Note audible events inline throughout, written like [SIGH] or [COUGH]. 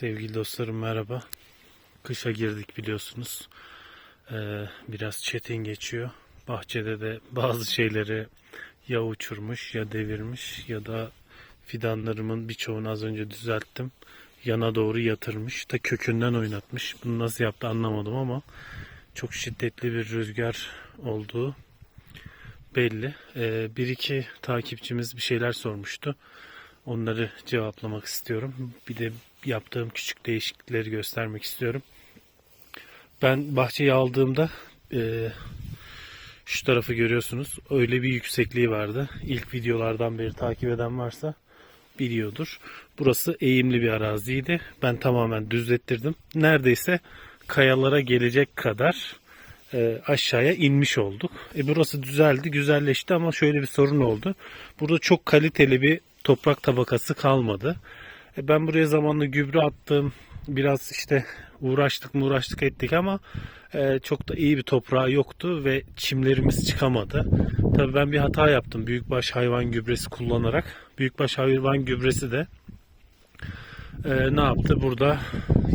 Sevgili dostlarım merhaba. Kışa girdik biliyorsunuz. Ee, biraz çetin geçiyor. Bahçede de bazı şeyleri ya uçurmuş ya devirmiş ya da fidanlarımın birçoğunu az önce düzelttim. Yana doğru yatırmış da kökünden oynatmış. Bunu nasıl yaptı anlamadım ama çok şiddetli bir rüzgar olduğu belli. Ee, bir iki takipçimiz bir şeyler sormuştu. Onları cevaplamak istiyorum. Bir de yaptığım küçük değişiklikleri göstermek istiyorum. Ben bahçeyi aldığımda e, şu tarafı görüyorsunuz. Öyle bir yüksekliği vardı. İlk videolardan beri takip eden varsa biliyordur. Burası eğimli bir araziydi. Ben tamamen düzlettirdim. Neredeyse kayalara gelecek kadar e, aşağıya inmiş olduk. E, burası düzeldi, güzelleşti ama şöyle bir sorun oldu. Burada çok kaliteli bir toprak tabakası kalmadı. E, ben buraya zamanla gübre attım. Biraz işte uğraştık mı uğraştık ettik ama e, çok da iyi bir toprağı yoktu ve çimlerimiz çıkamadı. Tabii ben bir hata yaptım büyükbaş hayvan gübresi kullanarak. Büyükbaş hayvan gübresi de e, ne yaptı? Burada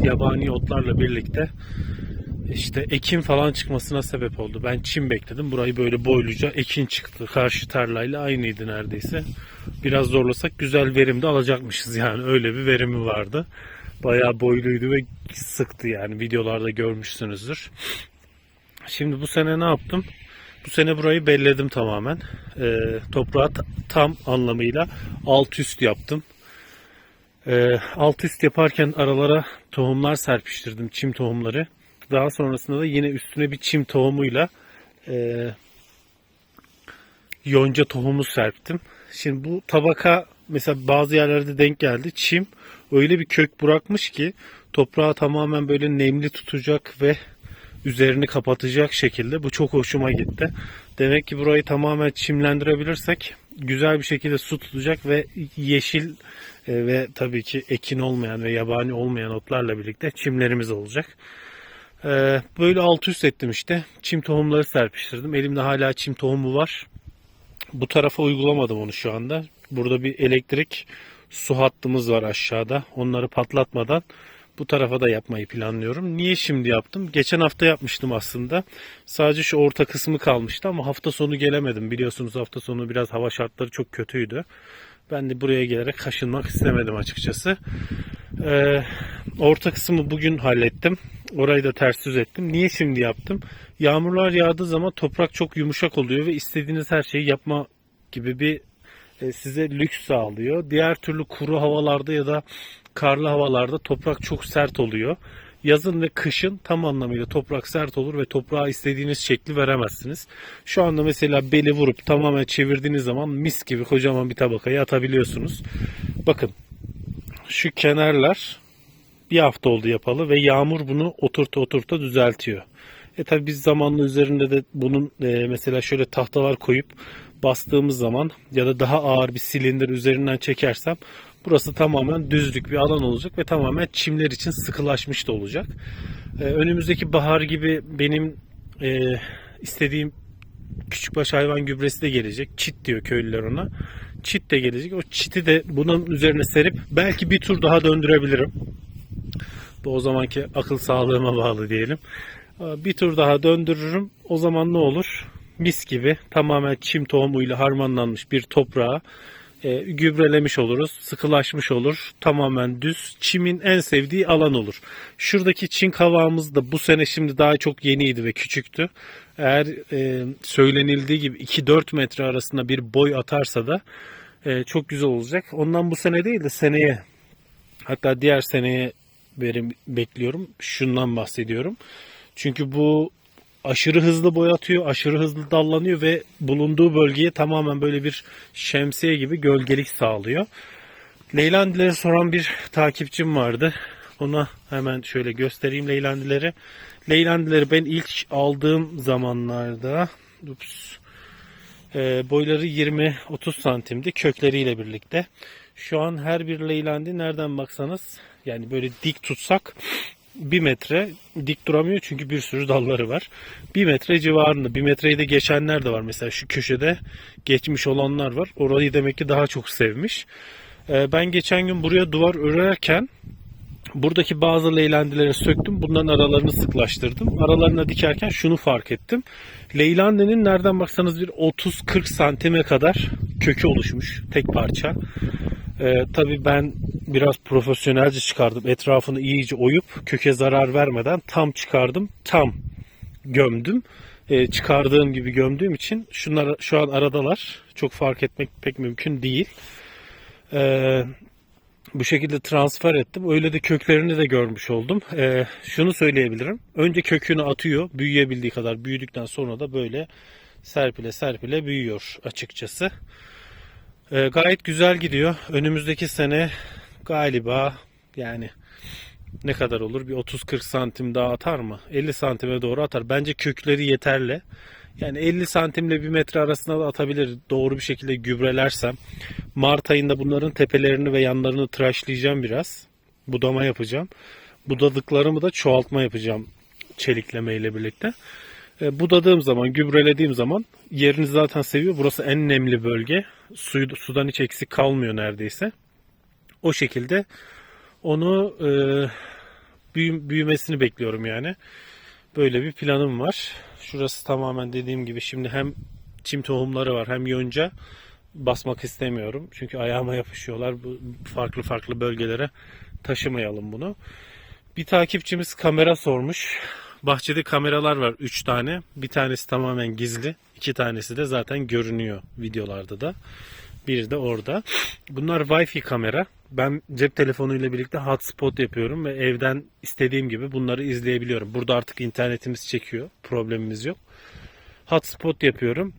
yabani otlarla birlikte işte ekin falan çıkmasına sebep oldu. Ben çim bekledim. Burayı böyle boyluca ekin çıktı. Karşı tarlayla aynıydı neredeyse. Biraz zorlasak güzel verim de alacakmışız yani. Öyle bir verimi vardı. Bayağı boyluydu ve sıktı yani. Videolarda görmüşsünüzdür. Şimdi bu sene ne yaptım? Bu sene burayı belledim tamamen. Ee, toprağı ta- tam anlamıyla alt üst yaptım. Ee, alt üst yaparken aralara tohumlar serpiştirdim. Çim tohumları. Daha sonrasında da yine üstüne bir çim tohumuyla e, yonca tohumu serptim. Şimdi bu tabaka mesela bazı yerlerde denk geldi. Çim öyle bir kök bırakmış ki toprağı tamamen böyle nemli tutacak ve üzerini kapatacak şekilde. Bu çok hoşuma gitti. Demek ki burayı tamamen çimlendirebilirsek güzel bir şekilde su tutacak ve yeşil e, ve tabii ki ekin olmayan ve yabani olmayan otlarla birlikte çimlerimiz olacak. Ee, böyle alt üst ettim işte. Çim tohumları serpiştirdim. Elimde hala çim tohumu var. Bu tarafa uygulamadım onu şu anda. Burada bir elektrik su hattımız var aşağıda. Onları patlatmadan bu tarafa da yapmayı planlıyorum. Niye şimdi yaptım? Geçen hafta yapmıştım aslında. Sadece şu orta kısmı kalmıştı ama hafta sonu gelemedim. Biliyorsunuz hafta sonu biraz hava şartları çok kötüydü. Ben de buraya gelerek kaşınmak istemedim açıkçası. Ee, orta kısmı bugün hallettim. Orayı da ters düz ettim. Niye şimdi yaptım? Yağmurlar yağdığı zaman toprak çok yumuşak oluyor ve istediğiniz her şeyi yapma gibi bir e, size lüks sağlıyor. Diğer türlü kuru havalarda ya da karlı havalarda toprak çok sert oluyor. Yazın ve kışın tam anlamıyla toprak sert olur ve toprağa istediğiniz şekli veremezsiniz. Şu anda mesela beli vurup tamamen çevirdiğiniz zaman mis gibi kocaman bir tabakaya atabiliyorsunuz. Bakın şu kenarlar bir hafta oldu yapalı ve yağmur bunu oturta oturta düzeltiyor. E tabi biz zamanla üzerinde de bunun e, mesela şöyle tahtalar koyup bastığımız zaman ya da daha ağır bir silindir üzerinden çekersem burası tamamen düzlük bir alan olacak ve tamamen çimler için sıkılaşmış da olacak. E, önümüzdeki bahar gibi benim e, istediğim küçükbaş hayvan gübresi de gelecek. Çit diyor köylüler ona. Çit de gelecek. O çiti de bunun üzerine serip belki bir tur daha döndürebilirim. O zamanki akıl sağlığıma bağlı diyelim. Bir tur daha döndürürüm. O zaman ne olur? Mis gibi tamamen çim tohumuyla harmanlanmış bir toprağa e, gübrelemiş oluruz. Sıkılaşmış olur. Tamamen düz. Çimin en sevdiği alan olur. Şuradaki çin kavağımız da bu sene şimdi daha çok yeniydi ve küçüktü. Eğer e, söylenildiği gibi 2-4 metre arasında bir boy atarsa da e, çok güzel olacak. Ondan bu sene değil de seneye hatta diğer seneye verim bekliyorum. Şundan bahsediyorum. Çünkü bu aşırı hızlı boyatıyor, aşırı hızlı dallanıyor ve bulunduğu bölgeye tamamen böyle bir şemsiye gibi gölgelik sağlıyor. Leylandileri soran bir takipçim vardı. Ona hemen şöyle göstereyim Leylandileri. Leylandileri ben ilk aldığım zamanlarda ups, e, boyları 20-30 santimdi kökleriyle birlikte. Şu an her bir leylandi nereden baksanız yani böyle dik tutsak bir metre dik duramıyor çünkü bir sürü dalları var. Bir metre civarında. Bir metreyi de geçenler de var. Mesela şu köşede geçmiş olanlar var. Orayı demek ki daha çok sevmiş. Ee, ben geçen gün buraya duvar örerken Buradaki bazı leylandileri söktüm. Bunların aralarını sıklaştırdım. Aralarına dikerken şunu fark ettim. Leylandinin nereden baksanız bir 30-40 santime kadar kökü oluşmuş. Tek parça. Ee, tabii ben biraz profesyonelce çıkardım. Etrafını iyice oyup köke zarar vermeden tam çıkardım. Tam gömdüm. Ee, çıkardığım gibi gömdüğüm için şunlar şu an aradalar. Çok fark etmek pek mümkün değil. Ee, bu şekilde transfer ettim. Öyle de köklerini de görmüş oldum. Ee, şunu söyleyebilirim. Önce kökünü atıyor. Büyüyebildiği kadar büyüdükten sonra da böyle serpile serpile büyüyor açıkçası. Ee, gayet güzel gidiyor. Önümüzdeki sene galiba yani ne kadar olur? Bir 30-40 santim daha atar mı? 50 santime doğru atar. Bence kökleri yeterli. Yani 50 santimle 1 metre arasında da atabilir. Doğru bir şekilde gübrelersem. Mart ayında bunların tepelerini ve yanlarını tıraşlayacağım biraz. Budama yapacağım. Budadıklarımı da çoğaltma yapacağım çelikleme ile birlikte. E, budadığım zaman, gübrelediğim zaman yerini zaten seviyor. Burası en nemli bölge. Suyu, sudan hiç eksik kalmıyor neredeyse. O şekilde onu e, büyü- büyümesini bekliyorum yani. Böyle bir planım var. Şurası tamamen dediğim gibi şimdi hem çim tohumları var hem yonca basmak istemiyorum. Çünkü ayağıma yapışıyorlar. Bu farklı farklı bölgelere taşımayalım bunu. Bir takipçimiz kamera sormuş. Bahçede kameralar var 3 tane. Bir tanesi tamamen gizli. iki tanesi de zaten görünüyor videolarda da. Biri de orada. Bunlar Wi-Fi kamera. Ben cep telefonuyla birlikte hotspot yapıyorum ve evden istediğim gibi bunları izleyebiliyorum. Burada artık internetimiz çekiyor. Problemimiz yok. Hotspot yapıyorum.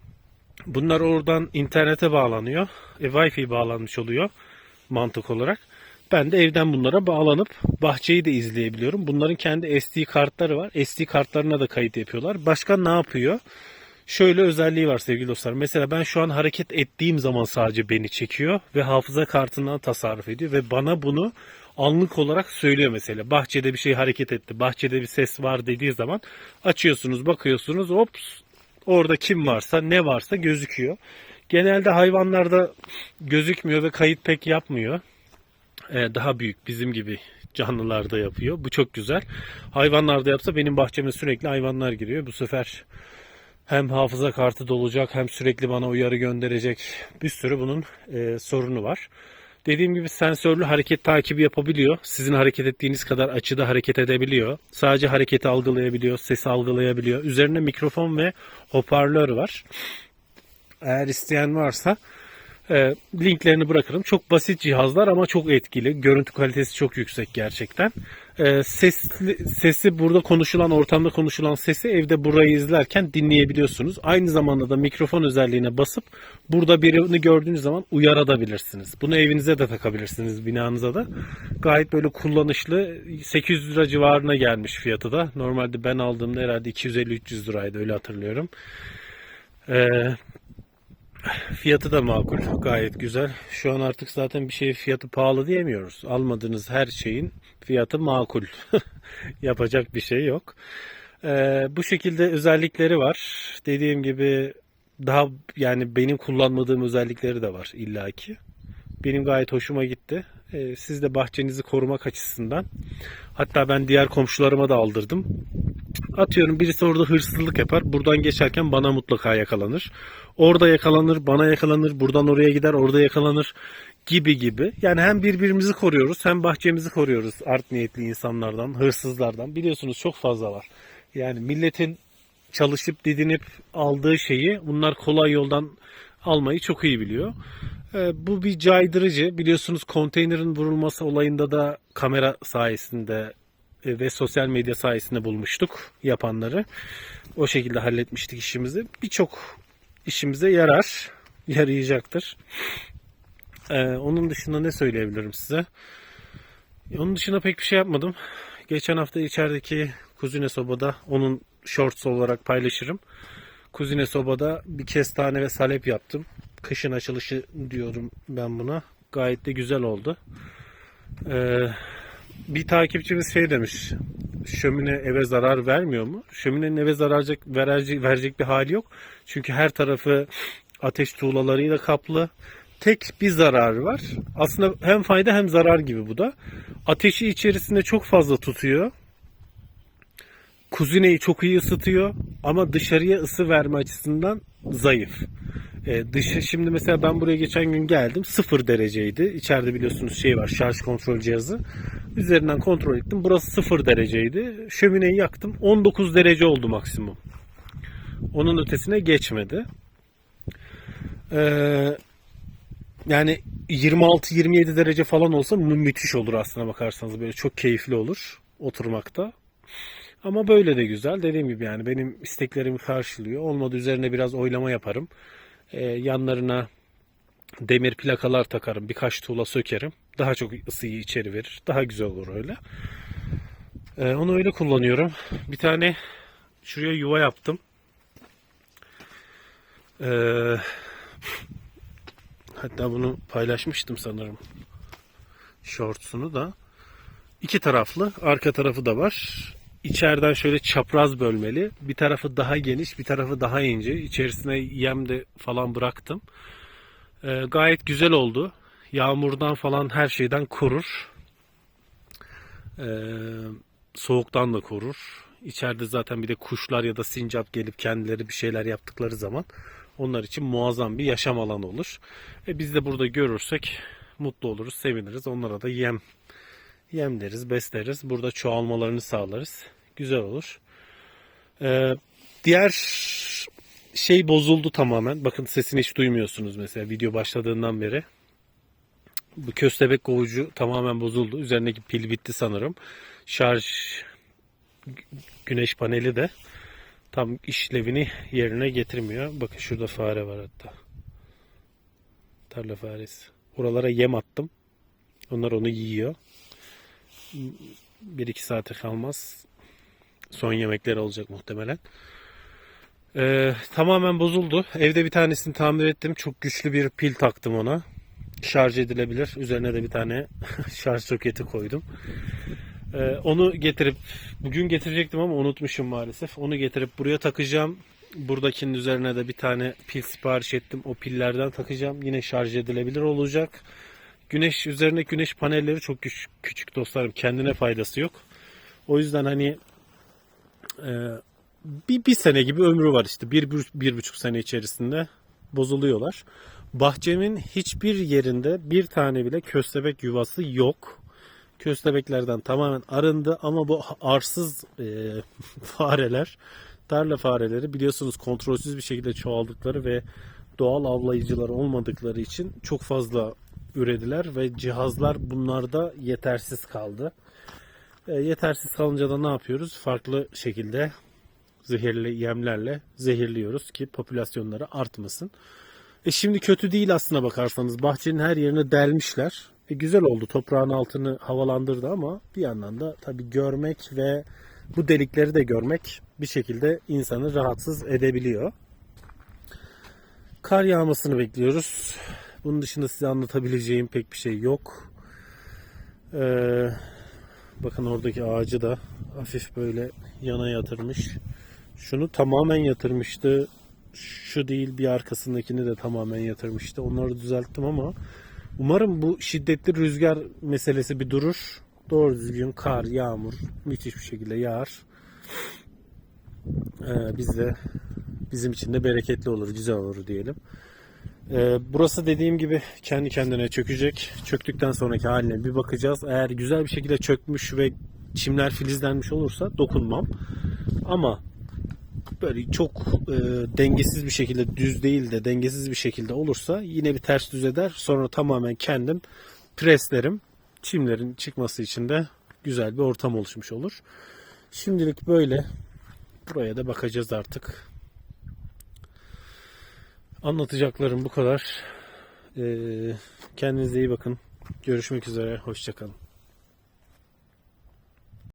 Bunlar oradan internete bağlanıyor. E, Wi-Fi bağlanmış oluyor mantık olarak. Ben de evden bunlara bağlanıp bahçeyi de izleyebiliyorum. Bunların kendi SD kartları var. SD kartlarına da kayıt yapıyorlar. Başka ne yapıyor? Şöyle özelliği var sevgili dostlar. Mesela ben şu an hareket ettiğim zaman sadece beni çekiyor ve hafıza kartından tasarruf ediyor ve bana bunu anlık olarak söylüyor mesela. Bahçede bir şey hareket etti, bahçede bir ses var dediği zaman açıyorsunuz, bakıyorsunuz, ops orada kim varsa, ne varsa gözüküyor. Genelde hayvanlarda gözükmüyor ve kayıt pek yapmıyor. Ee, daha büyük bizim gibi canlılarda yapıyor. Bu çok güzel. Hayvanlarda yapsa benim bahçeme sürekli hayvanlar giriyor. Bu sefer hem hafıza kartı dolacak hem sürekli bana uyarı gönderecek bir sürü bunun e, sorunu var. Dediğim gibi sensörlü hareket takibi yapabiliyor. Sizin hareket ettiğiniz kadar açıda hareket edebiliyor. Sadece hareketi algılayabiliyor, sesi algılayabiliyor. Üzerinde mikrofon ve hoparlör var. Eğer isteyen varsa e, linklerini bırakırım. Çok basit cihazlar ama çok etkili. Görüntü kalitesi çok yüksek gerçekten. E, sesli, sesi burada konuşulan, ortamda konuşulan sesi evde burayı izlerken dinleyebiliyorsunuz. Aynı zamanda da mikrofon özelliğine basıp burada birini gördüğünüz zaman uyarabilirsiniz. Bunu evinize de takabilirsiniz, binanıza da. Gayet böyle kullanışlı. 800 lira civarına gelmiş fiyatı da. Normalde ben aldığımda herhalde 250-300 liraydı öyle hatırlıyorum. Ee, Fiyatı da makul. Gayet güzel. Şu an artık zaten bir şey fiyatı pahalı diyemiyoruz. Almadığınız her şeyin fiyatı makul. [LAUGHS] Yapacak bir şey yok. Ee, bu şekilde özellikleri var. Dediğim gibi daha yani benim kullanmadığım özellikleri de var illaki. Benim gayet hoşuma gitti. Ee, siz de bahçenizi korumak açısından. Hatta ben diğer komşularıma da aldırdım. Atıyorum birisi orada hırsızlık yapar. Buradan geçerken bana mutlaka yakalanır. Orada yakalanır, bana yakalanır. Buradan oraya gider, orada yakalanır gibi gibi. Yani hem birbirimizi koruyoruz hem bahçemizi koruyoruz art niyetli insanlardan, hırsızlardan. Biliyorsunuz çok fazla var. Yani milletin çalışıp didinip aldığı şeyi bunlar kolay yoldan almayı çok iyi biliyor. Ee, bu bir caydırıcı. Biliyorsunuz konteynerin vurulması olayında da kamera sayesinde e, ve sosyal medya sayesinde bulmuştuk yapanları. O şekilde halletmiştik işimizi. Birçok işimize yarar, yarayacaktır. Ee, onun dışında ne söyleyebilirim size? Onun dışında pek bir şey yapmadım. Geçen hafta içerideki kuzine sobada onun shorts olarak paylaşırım. Kuzine sobada bir kestane ve salep yaptım. Kışın açılışı diyorum ben buna. Gayet de güzel oldu. Ee, bir takipçimiz şey demiş. Şömine eve zarar vermiyor mu? Şöminenin eve zarar verecek, verecek bir hali yok. Çünkü her tarafı ateş tuğlalarıyla kaplı. tek bir zararı var. Aslında hem fayda hem zarar gibi bu da. Ateşi içerisinde çok fazla tutuyor. Kuzineyi çok iyi ısıtıyor ama dışarıya ısı verme açısından zayıf. E, dışı şimdi mesela ben buraya geçen gün geldim. Sıfır dereceydi. İçeride biliyorsunuz şey var şarj kontrol cihazı. Üzerinden kontrol ettim. Burası sıfır dereceydi. Şömineyi yaktım. 19 derece oldu maksimum. Onun ötesine geçmedi. Ee, yani 26-27 derece falan olsa mü- müthiş olur aslına bakarsanız. Böyle çok keyifli olur oturmakta. Ama böyle de güzel. Dediğim gibi yani benim isteklerimi karşılıyor. Olmadı üzerine biraz oylama yaparım. Ee, yanlarına demir plakalar takarım. Birkaç tuğla sökerim. Daha çok ısıyı içeri verir. Daha güzel olur öyle. Ee, onu öyle kullanıyorum. Bir tane şuraya yuva yaptım. Ee, hatta bunu paylaşmıştım sanırım. Shorts'unu da. İki taraflı. Arka tarafı da var. İçeriden şöyle çapraz bölmeli. Bir tarafı daha geniş, bir tarafı daha ince. İçerisine yem de falan bıraktım. Ee, gayet güzel oldu. Yağmurdan falan her şeyden korur. Ee, soğuktan da korur. İçeride zaten bir de kuşlar ya da sincap gelip kendileri bir şeyler yaptıkları zaman onlar için muazzam bir yaşam alanı olur. E biz de burada görürsek mutlu oluruz, seviniriz. Onlara da yem yem deriz, besleriz. Burada çoğalmalarını sağlarız. Güzel olur. Ee, diğer şey bozuldu tamamen. Bakın sesini hiç duymuyorsunuz mesela video başladığından beri. Bu köstebek kovucu tamamen bozuldu. Üzerindeki pil bitti sanırım. Şarj güneş paneli de tam işlevini yerine getirmiyor. Bakın şurada fare var hatta. Tarla faresi. Oralara yem attım. Onlar onu yiyor. 1-2 saate kalmaz. Son yemekleri olacak muhtemelen. Ee, tamamen bozuldu. Evde bir tanesini tamir ettim. Çok güçlü bir pil taktım ona. Şarj edilebilir. Üzerine de bir tane [LAUGHS] şarj soketi koydum. Ee, onu getirip bugün getirecektim ama unutmuşum maalesef. Onu getirip buraya takacağım. Buradakinin üzerine de bir tane pil sipariş ettim. O pillerden takacağım. Yine şarj edilebilir olacak. Güneş üzerine güneş panelleri çok küç- küçük dostlarım. Kendine faydası yok. O yüzden hani e, bir, bir sene gibi ömrü var işte. Bir, bir, bir buçuk sene içerisinde bozuluyorlar. Bahçemin hiçbir yerinde bir tane bile köstebek yuvası yok. Köstebeklerden tamamen arındı ama bu arsız e, [LAUGHS] fareler, tarla fareleri biliyorsunuz kontrolsüz bir şekilde çoğaldıkları ve doğal avlayıcılar olmadıkları için çok fazla ürediler ve cihazlar bunlarda yetersiz kaldı. E, yetersiz kalınca da ne yapıyoruz? Farklı şekilde zehirli yemlerle zehirliyoruz ki popülasyonları artmasın. E şimdi kötü değil aslına bakarsanız. Bahçenin her yerini delmişler. E güzel oldu. Toprağın altını havalandırdı ama bir yandan da tabii görmek ve bu delikleri de görmek bir şekilde insanı rahatsız edebiliyor. Kar yağmasını bekliyoruz. Bunun dışında size anlatabileceğim pek bir şey yok. Ee, bakın oradaki ağacı da hafif böyle yana yatırmış. Şunu tamamen yatırmıştı. Şu değil bir arkasındakini de tamamen yatırmıştı. Onları düzelttim ama umarım bu şiddetli rüzgar meselesi bir durur. Doğru düzgün kar, yağmur müthiş bir şekilde yağar. Ee, biz de bizim için de bereketli olur, güzel olur diyelim. Ee, burası dediğim gibi kendi kendine çökecek. Çöktükten sonraki haline bir bakacağız. Eğer güzel bir şekilde çökmüş ve çimler filizlenmiş olursa dokunmam. Ama böyle çok e, dengesiz bir şekilde düz değil de dengesiz bir şekilde olursa yine bir ters düz eder. Sonra tamamen kendim preslerim. Çimlerin çıkması için de güzel bir ortam oluşmuş olur. Şimdilik böyle. Buraya da bakacağız artık. Anlatacaklarım bu kadar. Ee, kendinize iyi bakın. Görüşmek üzere. Hoşçakalın.